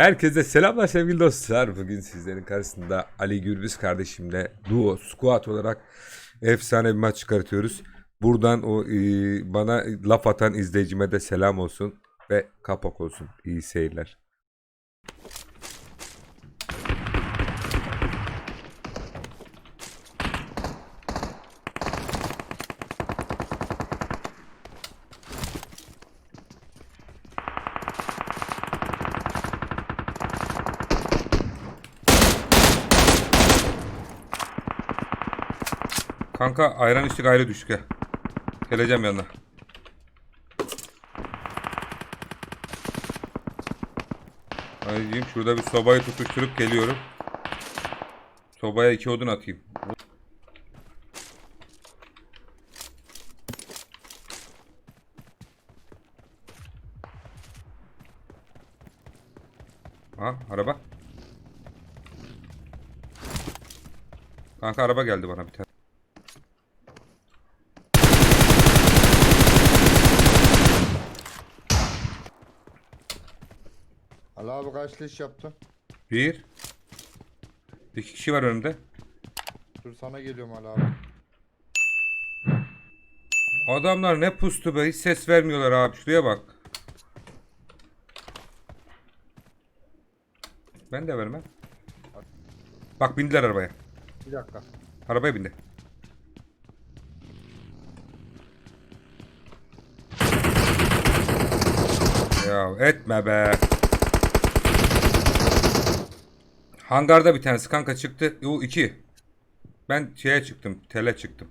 Herkese selamlar sevgili dostlar. Bugün sizlerin karşısında Ali Gürbüz kardeşimle duo squat olarak efsane bir maç çıkartıyoruz. Buradan o e, bana laf atan izleyicime de selam olsun ve kapak olsun. İyi seyirler. Kanka ayran içtik ayrı düştük he. Geleceğim yanına. Anneciğim şurada bir sobayı tutuşturup geliyorum. Sobaya iki odun atayım. Ha araba. Kanka araba geldi bana bir tane. Leş yaptın? Bir. İki kişi var önümde. Dur sana geliyorum Ali abi. Adamlar ne pustu be hiç ses vermiyorlar abi şuraya bak. Ben de vermem. Bak bindiler arabaya. Bir dakika. Arabaya bindi. Ya etme be. Hangarda bir tanesi kanka çıktı. O iki. Ben şeye çıktım. Tele çıktım.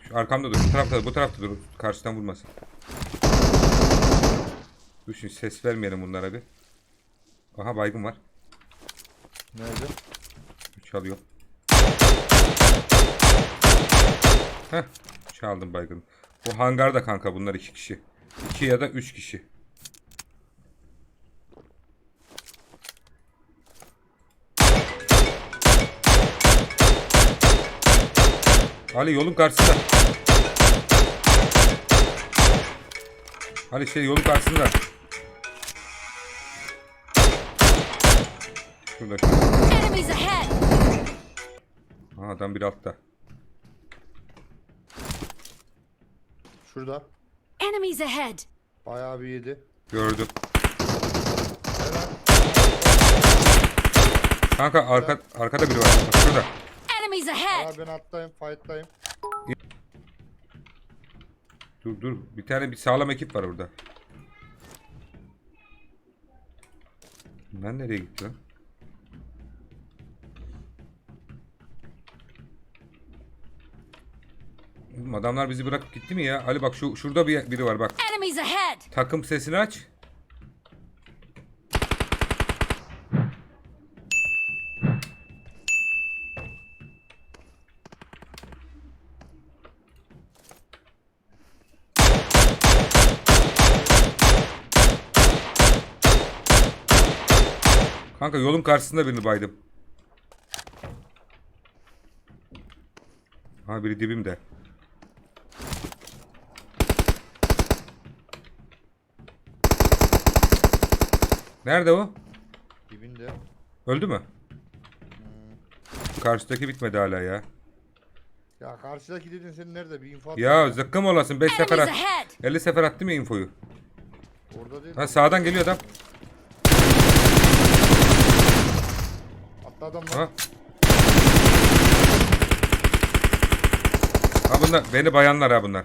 Şu arkamda dur. Bu tarafta bu tarafta dur. Karşıdan vurmasın. Dur şimdi ses vermeyelim bunlara bir. Aha baygın var. Nerede? Çalıyor. Heh. Çaldım baygın. Bu hangarda kanka bunlar iki kişi. İki ya da üç kişi. Ali yolun karşısında. Ali şey yolun karşısında. Şurada adam bir altta. Şurada. Enemies ahead! Bayağı bir yedi. Gördüm. Kanka arka, arkada biri var. Bak şurada. Enemies ahead! abi ben attayım, fight'tayım. Dur dur. Bir tane bir sağlam ekip var burada. Ben nereye gitti lan? Oğlum Adamlar bizi bırakıp gitti mi ya? Ali bak şu şurada bir biri var bak. Takım sesini aç. Kanka yolun karşısında birini baydım. Ha biri dibimde. Nerede o? Dibinde. Öldü mü? Karşıdaki bitmedi hala ya. Ya karşıdaki dedin sen nerede? Bir info at. Ya zıkkım olasın 5 sefer at. ahead! 50 sefer attım ya infoyu. Orada değil. Ha sağdan geliyor adam. Atla adam lan. Ha. Ha bunlar beni bayanlar ha bunlar.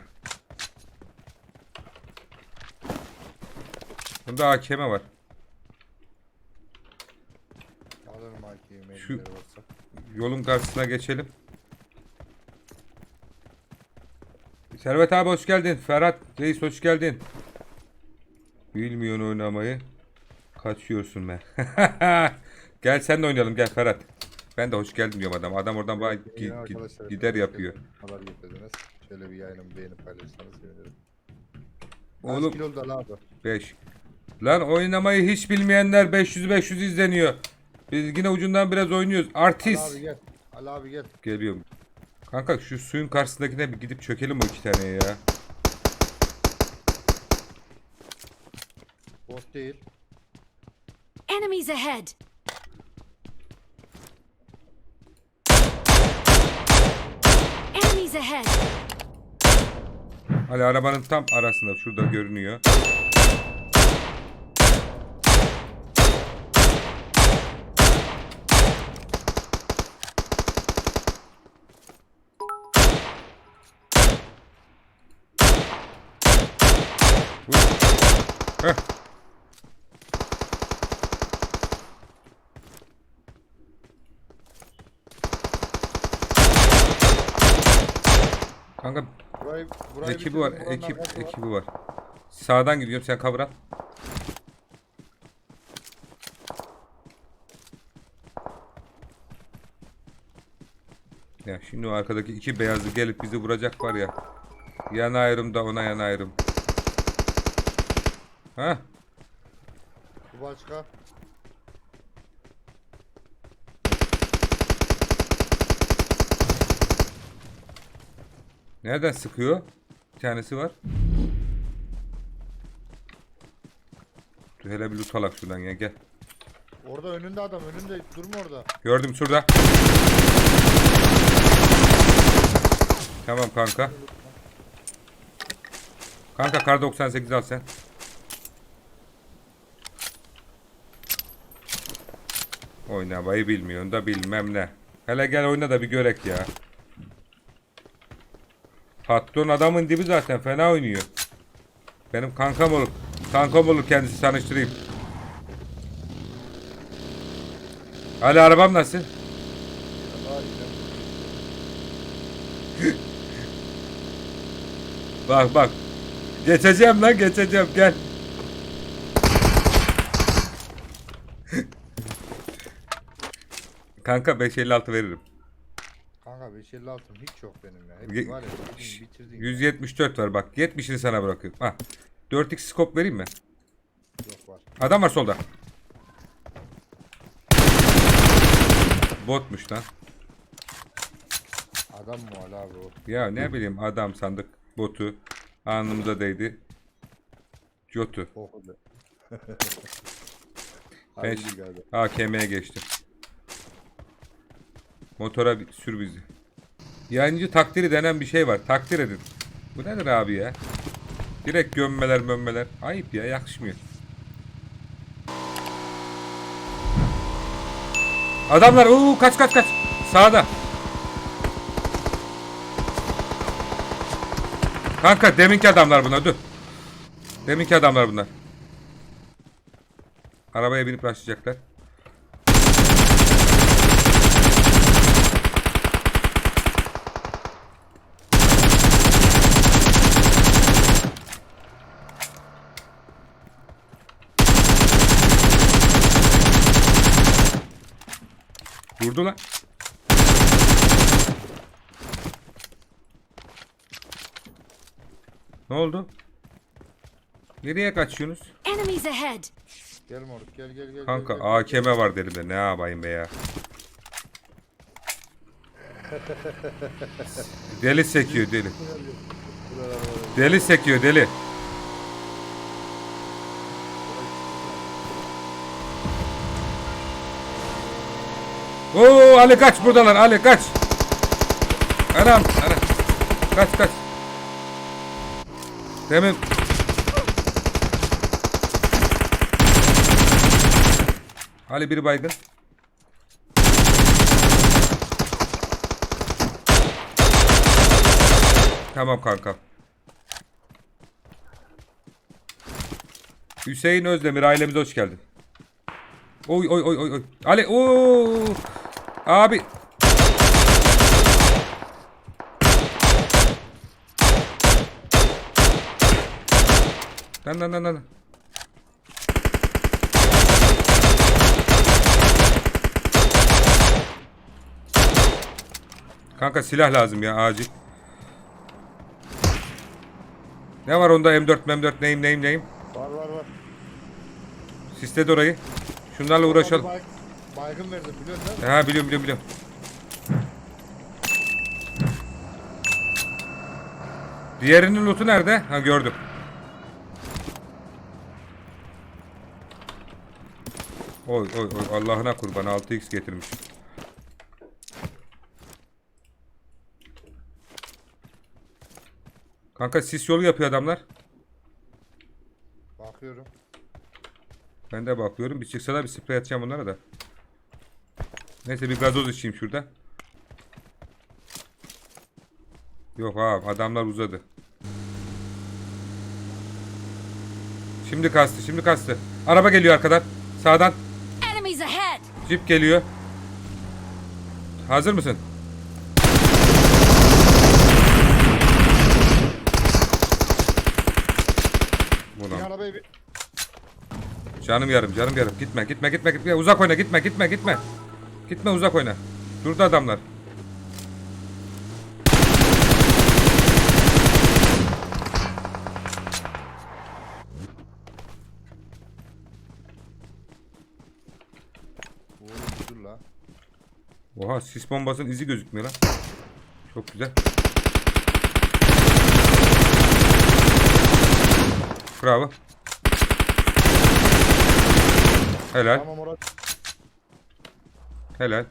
Bunda AKM var. Alırım AK'yi Şu- varsa. Yolun karşısına geçelim. Servet abi hoş geldin. Ferhat Reis hoş geldin. Bilmiyorsun oynamayı. Kaçıyorsun be. gel sen de oynayalım gel Ferhat. Ben de hoş geldin diyorum adam. Adam oradan bana gi- gi- arkadaşlar, gider yapıyor. Haber getirdiniz. Şöyle bir yayınımı beğenip paylaşırsanız sevinirim. Oğlum kilo oldu Ali abi? 5. Lan oynamayı hiç bilmeyenler 500 500 izleniyor. Biz yine ucundan biraz oynuyoruz. Ali Artist. abi gel. Ali abi gel. Geliyorum. Kanka şu suyun karşısındakine bir gidip çökelim o iki tane ya. Bot değil. Enemies ahead! Enemies ahead! Ali arabanın tam arasında şurada görünüyor. Heh. Kanka Burayı, burayı Ekibi var, ekip ekibi var. Sağdan gidiyorum, sen kavra. Ya şimdi o arkadaki iki beyazlı gelip bizi vuracak var ya. Yana ayrım da ona yana ayrım. Ha? Bu başka. Nereden sıkıyor? Bir tanesi var. Dur hele bir lutalak şuradan ya gel. Orada önünde adam önünde durma orada. Gördüm şurada. Tamam kanka. Kanka kar 98 al sen. Oynamayı bilmiyorsun da bilmem ne. Hele gel oyna da bir görek ya. Patron adamın dibi zaten fena oynuyor. Benim kankam olur. Kankam olur kendisi tanıştırayım. Ali arabam nasıl? Bak bak. Geçeceğim lan geçeceğim gel. Kanka 556 veririm. Kanka 556 hiç yok benim ya. Ye- Hep var ya bitirdin, bitirdin. ya. 174 var bak. 70'ini sana bırakıyorum. Ha. 4x scope vereyim mi? Yok var. Adam var solda. Botmuş lan. Adam mı hala abi o? Ya ne bileyim adam sandık botu. Anımıza değdi. Jotu. Okudu. Ben Hadi ş- galiba. AKM'ye geçtim. Motora sür bizi. Yayıncı takdiri denen bir şey var. Takdir edin. Bu nedir abi ya? Direkt gömmeler mömmeler. Ayıp ya yakışmıyor. Adamlar uuu kaç kaç kaç. Sağda. Kanka deminki adamlar bunlar dur. Deminki adamlar bunlar. Arabaya binip başlayacaklar. Durdu lan. Ne oldu? Nereye kaçıyorsunuz? Enemies ahead! Gel moruk gel gel gel. Kanka gel, gel, AKM var dedim de ne yapayım be ya. deli sekiyor deli. Deli sekiyor deli. Oo Ali kaç buradalar Ali kaç. Anam anam. Kaç kaç. Demin Ali bir baygın. Tamam kanka. Hüseyin Özdemir ailemize hoş geldin. Oy oy oy oy oy. Ali ooo. Abi. Lan lan lan lan. Kanka silah lazım ya acil. Ne var onda M4 M4 neyim neyim neyim. Var var var. Sisledi orayı. Şunlarla uğraşalım. Baygın verdim biliyorsun değil mi? Ha biliyorum biliyorum biliyorum. Diğerinin lootu nerede? Ha gördüm. Oy oy oy Allah'ına kurban 6x getirmiş. Kanka sis yolu yapıyor adamlar. Bakıyorum. Ben de bakıyorum. Bir çıksalar bir sprey atacağım onlara da. Neyse bir gazoz içeyim şurada. Yok abi adamlar uzadı. Şimdi kastı şimdi kastı. Araba geliyor arkadan. Sağdan. Enemies ahead! Jeep geliyor. Hazır mısın? Canım yarım, canım yarım. Gitme, gitme, gitme, gitme. Uzak oyna, gitme, gitme, gitme. Gitme, uzak oyna. Durdu adamlar. Oha, sis bombasının izi gözükmüyor lan. Çok güzel. Bravo. Helal, Tamam. Helal.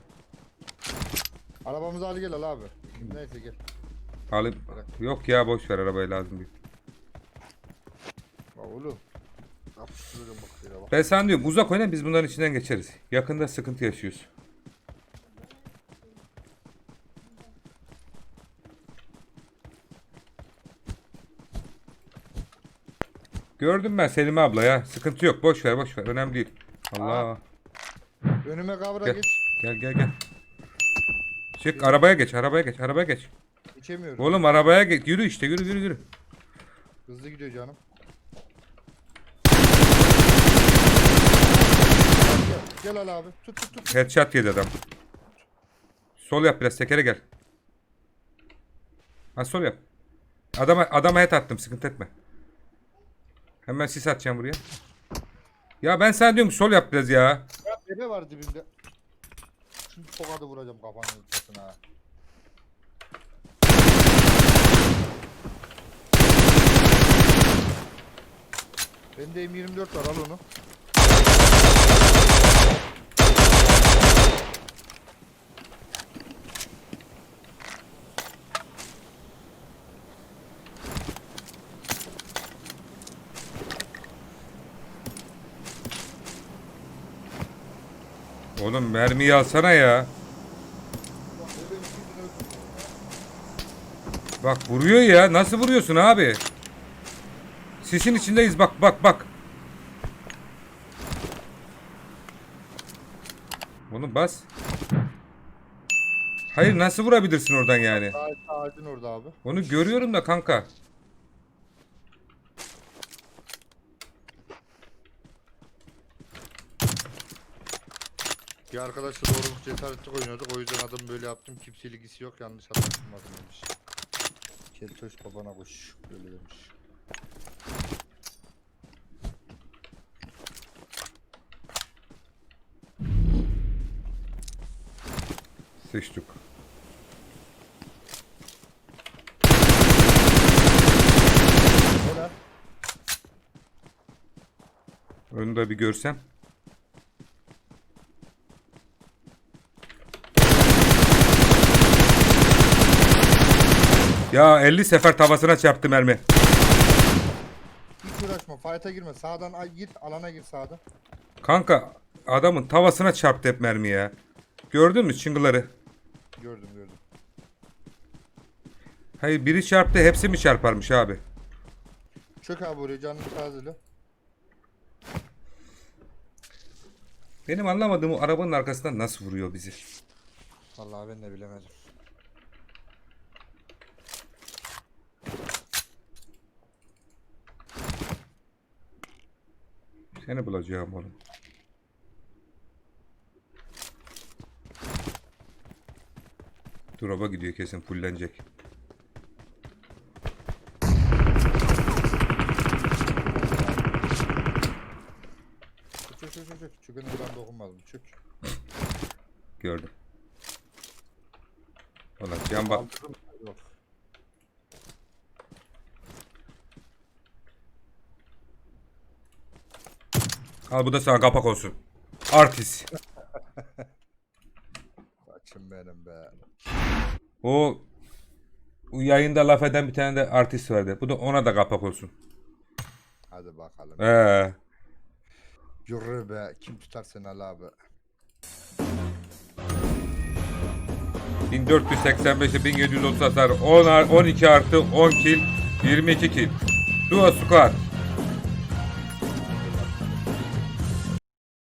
Arabamızı al gel al abi. Neyse gel. Alayım. Yok ya, boş ver arabayı lazım değil. Bak oğlum. Yapıştırıyorum bak. Ben sana diyorum uzak oyna biz bunların içinden geçeriz. Yakında sıkıntı yaşıyoruz. Gördüm ben Selime abla ya. Sıkıntı yok. Boş ver boş ver. Önemli değil. Allah. Önüme kavra Gel. geç. Gel gel gel. Çık arabaya geç. Arabaya geç. Arabaya geç. İçemiyorum. Oğlum arabaya geç. Yürü işte. Yürü yürü yürü. Hızlı gidiyor canım. Gel, gel al abi. Tut tut tut. Headshot yedi adam. Sol yap biraz. Tekere gel. Ha sol yap. Adama, adama head attım. Sıkıntı etme. Hemen sis atacağım buraya. Ya ben sana diyorum sol yap biraz ya. Ya bebe var dibimde. Şimdi tokadı vuracağım kafanın ortasına. Bende M24 var al onu. Oğlum mermiyi alsana ya. Bak vuruyor ya. Nasıl vuruyorsun abi? Sisin içindeyiz. Bak bak bak. Oğlum bas. Hayır nasıl vurabilirsin oradan yani? Ağacın orada abi. Onu görüyorum da kanka. Bir arkadaşla doğruluk cesaretli oynuyorduk. O yüzden adım böyle yaptım. Kimse ilgisi yok. Yanlış anlaşılmasın demiş. Keltoş babana koş. Böyle demiş. Sıçtık. Da bir görsem. Ya 50 sefer tavasına çarptı mermi. Hiç uğraşma. Fight'a girme. Sağdan ay- gir. Alana gir sağdan. Kanka adamın tavasına çarptı hep mermi ya. Gördün mü çıngıları? Gördüm gördüm. Hayır biri çarptı hepsi mi çarparmış abi? Çök abi oraya canını tazele. Benim anlamadığım o arabanın arkasından nasıl vuruyor bizi? Vallahi ben de bilemedim. Seni bulacağım oğlum. Drop'a gidiyor kesin fullenecek. Çök çök çök çök. Çökene ben dokunmadım. Çök. Gördüm. Ulan can bak. Yok. Al bu da sana kapak olsun. Artist. Açın benim be. O o yayında laf eden bir tane de artist vardı. Bu da ona da kapak olsun. Hadi bakalım. Ee, Yürü be. Kim tutar seni Ali abi? 1485'e 1730 hasar 10 ar- 12 artı 10 kill 22 kill. Duo squad.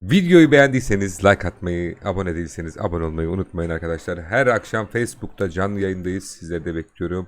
Videoyu beğendiyseniz like atmayı, abone değilseniz abone olmayı unutmayın arkadaşlar. Her akşam Facebook'ta canlı yayındayız. Sizleri de bekliyorum.